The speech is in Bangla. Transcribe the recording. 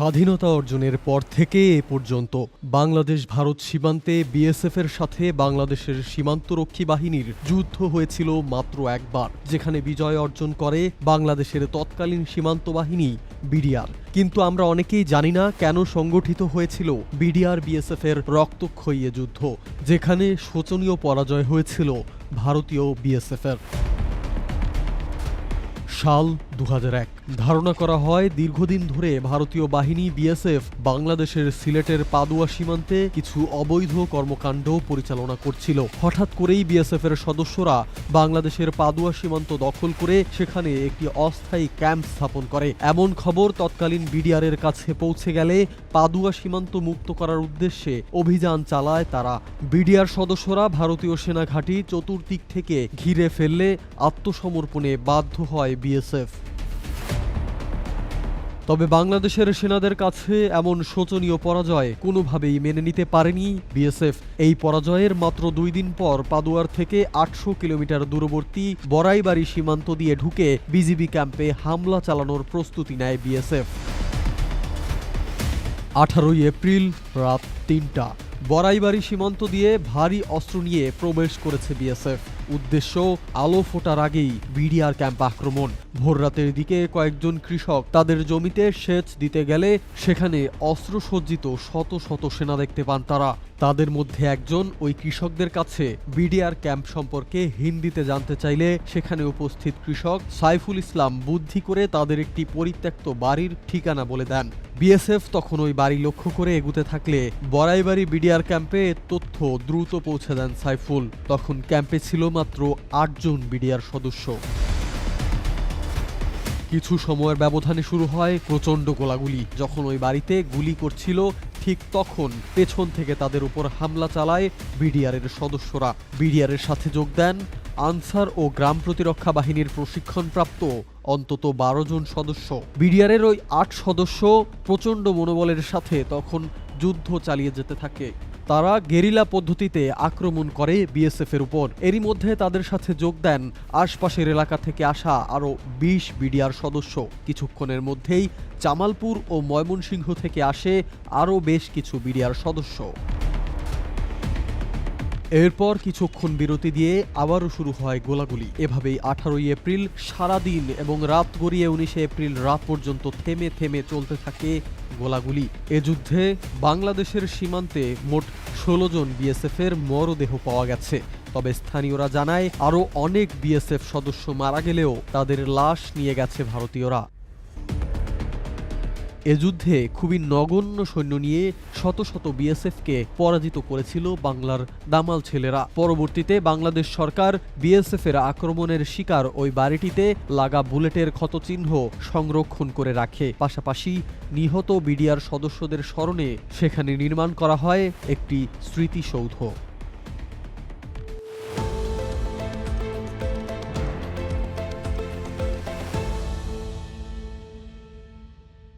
স্বাধীনতা অর্জনের পর থেকে এ পর্যন্ত বাংলাদেশ ভারত সীমান্তে বিএসএফের সাথে বাংলাদেশের সীমান্তরক্ষী বাহিনীর যুদ্ধ হয়েছিল মাত্র একবার, যেখানে বিজয় অর্জন করে বাংলাদেশের তৎকালীন সীমান্ত বাহিনী বিডিআর কিন্তু আমরা অনেকেই জানি না কেন সংগঠিত হয়েছিল বিডিআর বিএসএফ এর রক্তক্ষয়ী যুদ্ধ, যেখানে শোচনীয় পরাজয় হয়েছিল ভারতীয় বিএসএফ এর। সাল দু হাজার এক। ধারণা করা হয়, দীর্ঘদিন ধরে ভারতীয় বাহিনী বিএসএফ বাংলাদেশের সিলেটের পাদুয়া সীমান্তে কিছু অবৈধ কর্মকাণ্ড পরিচালনা করছিল। হঠাৎ করেই বিএসএফ এর সদস্যরা বাংলাদেশের পাদুয়া সীমান্ত দখল করে সেখানে একটি অস্থায়ী ক্যাম্প স্থাপন করে। এমন খবর তৎকালীন বিডিআর এর কাছে পৌঁছে গেলে পাদুয়া সীমান্ত মুক্ত করার উদ্দেশ্যে অভিযান চালায় তারা। বিডিআর সদস্যরা ভারতীয় সেনা ঘাঁটি চতুর্দিক থেকে ঘিরে ফেললে আত্মসমর্পণে বাধ্য হয় বিএসএফ। তবে বাংলাদেশের সেনাদের কাছে এমন শোচনীয় পরাজয় কোনোভাবেই মেনে নিতে পারেনি বিএসএফ। এই পরাজয়ের মাত্র দুই দিন পর পাদুয়ার থেকে আটশো কিলোমিটার দূরবর্তী বড়াইবাড়ি সীমান্ত দিয়ে ঢুকে বিজিবি ক্যাম্পে হামলা চালানোর প্রস্তুতি নেয় বিএসএফ। আঠারোই এপ্রিল রাত তিনটা। বড়াইবাড়ি সীমান্ত দিয়ে ভারী অস্ত্র নিয়ে প্রবেশ করেছে বিএসএফ। উদ্দেশ্য আলো ফোটার আগেই বিডিআর ক্যাম্প আক্রমণ। ভোররাতের দিকে কয়েকজন কৃষক তাদের জমিতে সেচ দিতে গেলে সেখানে অস্ত্রসজ্জিত শত শত সেনা দেখতে পান তারা। তাদের মধ্যে একজন ওই কৃষকদের কাছে বিডিআর ক্যাম্প সম্পর্কে হিন্দিতে জানতে চাইলে সেখানে উপস্থিত কৃষক সাইফুল ইসলাম বুদ্ধি করে তাদের একটি পরিত্যক্ত বাড়ির ঠিকানা বলে দেন। বিএসএফ তখন ওই বাড়ি লক্ষ্য করে এগুতে থাকলে বড়াইবাড়ি বিডিআর ক্যাম্পে তথ্য দ্রুত পৌঁছে দেন সাইফুল। তখন ক্যাম্পে ছিল মাত্র আটজন বিডিআর সদস্য। কিছু সময়ের ব্যবধানে শুরু হয় প্রচণ্ড গোলাগুলি। যখন ওই বাড়িতে গুলি করছিল, ঠিক তখন পেছন থেকে তাদের উপর হামলা চালায় বিডিআরের সদস্যরা। বিডিআরের সাথে যোগ দেন আনসার ও গ্রাম প্রতিরক্ষা বাহিনীর প্রশিক্ষণপ্রাপ্ত অন্তত বারো জন সদস্য। বিডিআরের ওই আট সদস্য প্রচণ্ড মনোবলের সাথে তখন যুদ্ধ চালিয়ে যেতে থাকে। তারা গেরিলা পদ্ধতিতে আক্রমণ করে বিএসএফের উপর। এরই মধ্যে তাদের সাথে যোগ দেন আশপাশের এলাকা থেকে আসা আরও বিশ বিডিআর সদস্য। কিছুক্ষণের মধ্যেই জামালপুর ও ময়মনসিংহ থেকে আসে আরও বেশ কিছু বিডিআর সদস্য। এরপর কিছুক্ষণ বিরতি দিয়ে আবারও শুরু হয় গোলাগুলি। এভাবেই আঠারোই এপ্রিল সারাদিন এবং রাত গড়িয়ে উনিশে এপ্রিল রাত পর্যন্ত থেমে থেমে চলতে থাকে গোলাগুলি। এ যুদ্ধে বাংলাদেশের সীমান্তে মোট ষোলো জন বিএসএফের মরদেহ পাওয়া গেছে। তবে স্থানীয়রা জানায়, আরও অনেক বিএসএফ সদস্য মারা গেলেও তাদের লাশ নিয়ে গেছে ভারতীয়রা। এ যুদ্ধে খুবই নগণ্য সৈন্য নিয়ে শত শত বিএসএফকে পরাজিত করেছিল বাংলার দামাল ছেলেরা। পরবর্তীতে বাংলাদেশ সরকার বিএসএফ এর আক্রমণের শিকার ওই বাড়িটিতে লাগা বুলেটের ক্ষতচিহ্ন সংরক্ষণ করে রাখে। পাশাপাশি নিহত বিডিআর সদস্যদের স্মরণে সেখানে নির্মাণ করা হয় একটি স্মৃতিসৌধ।